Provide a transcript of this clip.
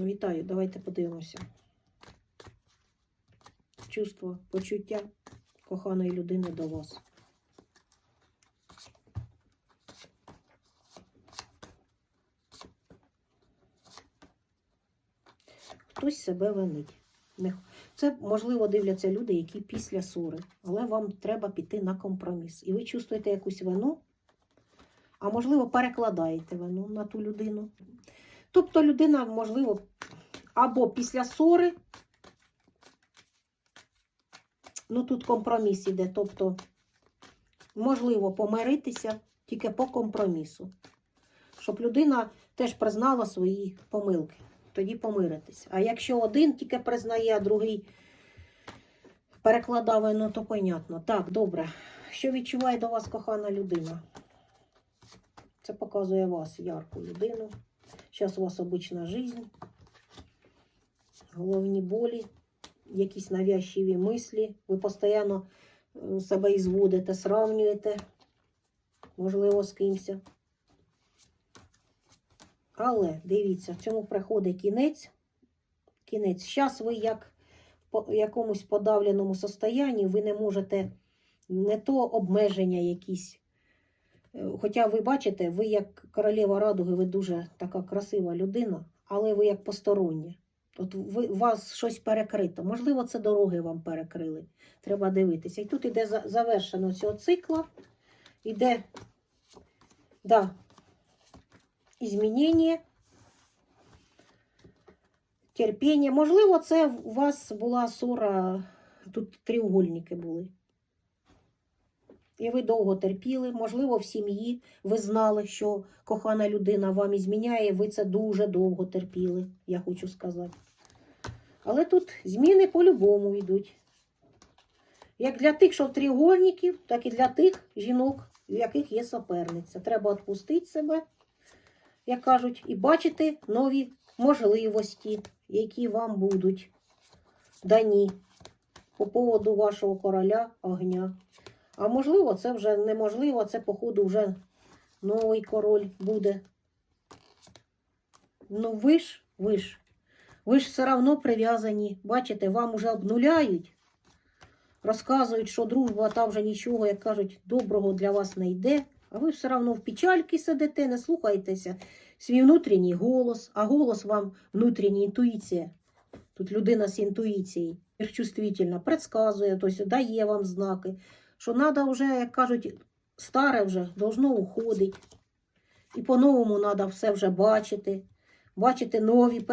Вітаю, давайте подивимося. Чувство, почуття коханої людини до вас. Хтось себе винить. Це, можливо, дивляться люди, які після ссори, але вам треба піти на компроміс. І ви чувствуєте якусь вину, а можливо, перекладаєте вину на ту людину. Тобто людина, можливо, або після ссори, ну тут компроміс іде, тобто, можливо, помиритися тільки по компромісу. Щоб людина теж признала свої помилки, тоді помиритися. А якщо один тільки признає, а другий перекладав вину, то понятно. Так, добре. Що відчуває до вас кохана людина? Це показує вас, ярку людину. Зараз у вас обична життя, головні болі, якісь навязчиві мислі. Ви постійно е, себе ізводите, сравнюєте, можливо, з кимось. Але дивіться, в цьому приходить кінець. Кінець. Зараз ви як по якомусь подавленому состоянні, ви не можете не то обмеження якісь. Хоча ви бачите, ви як королева радуги, ви дуже така красива людина, але ви як постороння. От ви, вас щось перекрито. Можливо, це дороги вам перекрили. Треба дивитися. І тут іде завершено цього цикла. Іде да, змінення, терпіння. Можливо, це у вас була ссора, тут тріугольники були. І ви довго терпіли, можливо, в сім'ї ви знали, що кохана людина вам зміняє, ви це дуже довго терпіли, я хочу сказати. Але тут зміни по-любому йдуть. Як для тих, що в тріугольників, так і для тих жінок, в яких є соперниця. Треба відпустити себе, як кажуть, і бачити нові можливості, які вам будуть дані по поводу вашого короля огня. А можливо, це вже неможливо, це, походу, вже новий король буде. Ну, ви ж, ви ж, ви ж все одно прив'язані. Бачите, вам вже обнуляють, розказують, що дружба там вже нічого, як кажуть, доброго для вас не йде. А ви все одно в печальки сидите, не слухаєтеся свій внутрішній голос, а голос вам внутрішня інтуїція. Тут людина з інтуїцією, чувствительна, предсказує, тобто дає вам знаки що треба вже, як кажуть, старе вже должно уходити. І по-новому треба все вже бачити, бачити нові перспективи.